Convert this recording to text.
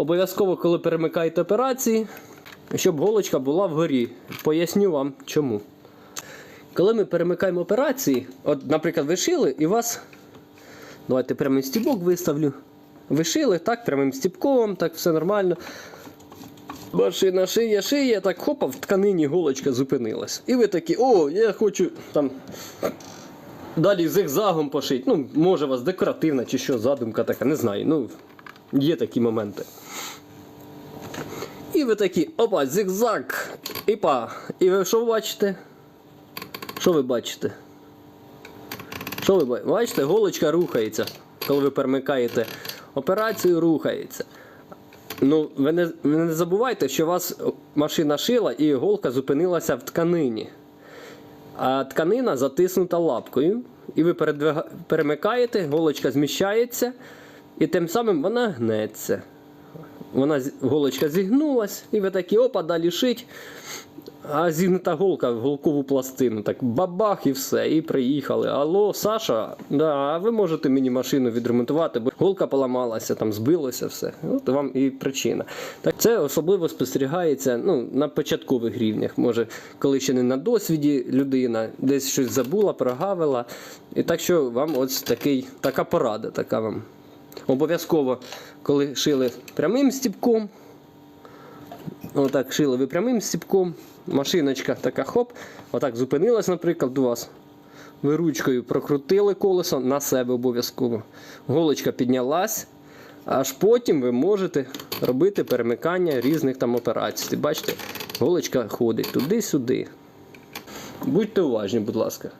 Обов'язково, коли перемикаєте операції, щоб голочка була вгорі. Поясню вам чому. Коли ми перемикаємо операції, от, наприклад, ви шили і вас. Давайте прямий стібок виставлю. Ви шили, так, прямим стібком, так, все нормально. Машина шиє, шиє, так хопа, в тканині голочка зупинилась. І ви такі, о, я хочу там далі зигзагом пошити. Ну, може, у вас декоративна чи що, задумка така, не знаю. Ну, є такі моменти. І ви такі, опа, зигзаг, іпа. І ви що бачите? Що ви бачите? Що ви бачите? Бачите, голочка рухається, коли ви перемикаєте операцію, рухається. Ну, ви не, ви не забувайте, що вас машина шила і голка зупинилася в тканині. А тканина затиснута лапкою. І ви передвига- перемикаєте, голочка зміщається, і тим самим вона гнеться. Вона голочка зігнулась, і ви такі опа, далі шить. А зігнута голка в голкову пластину. Так бабах і все. І приїхали. Алло, Саша, да, ви можете мені машину відремонтувати, бо голка поламалася, там збилося все. От вам і причина. Так це особливо спостерігається ну, на початкових рівнях. Може, коли ще не на досвіді людина, десь щось забула, прогавила. І так що вам ось такий, така порада, така вам. Обов'язково, коли шили прямим стіпком, Отак шили ви прямим стіпком, машиночка така хоп, отак зупинилась, наприклад, у вас. Ви ручкою прокрутили колесо на себе обов'язково. Голочка піднялась, аж потім ви можете робити перемикання різних там операцій. Бачите, голочка ходить туди-сюди. Будьте уважні, будь ласка.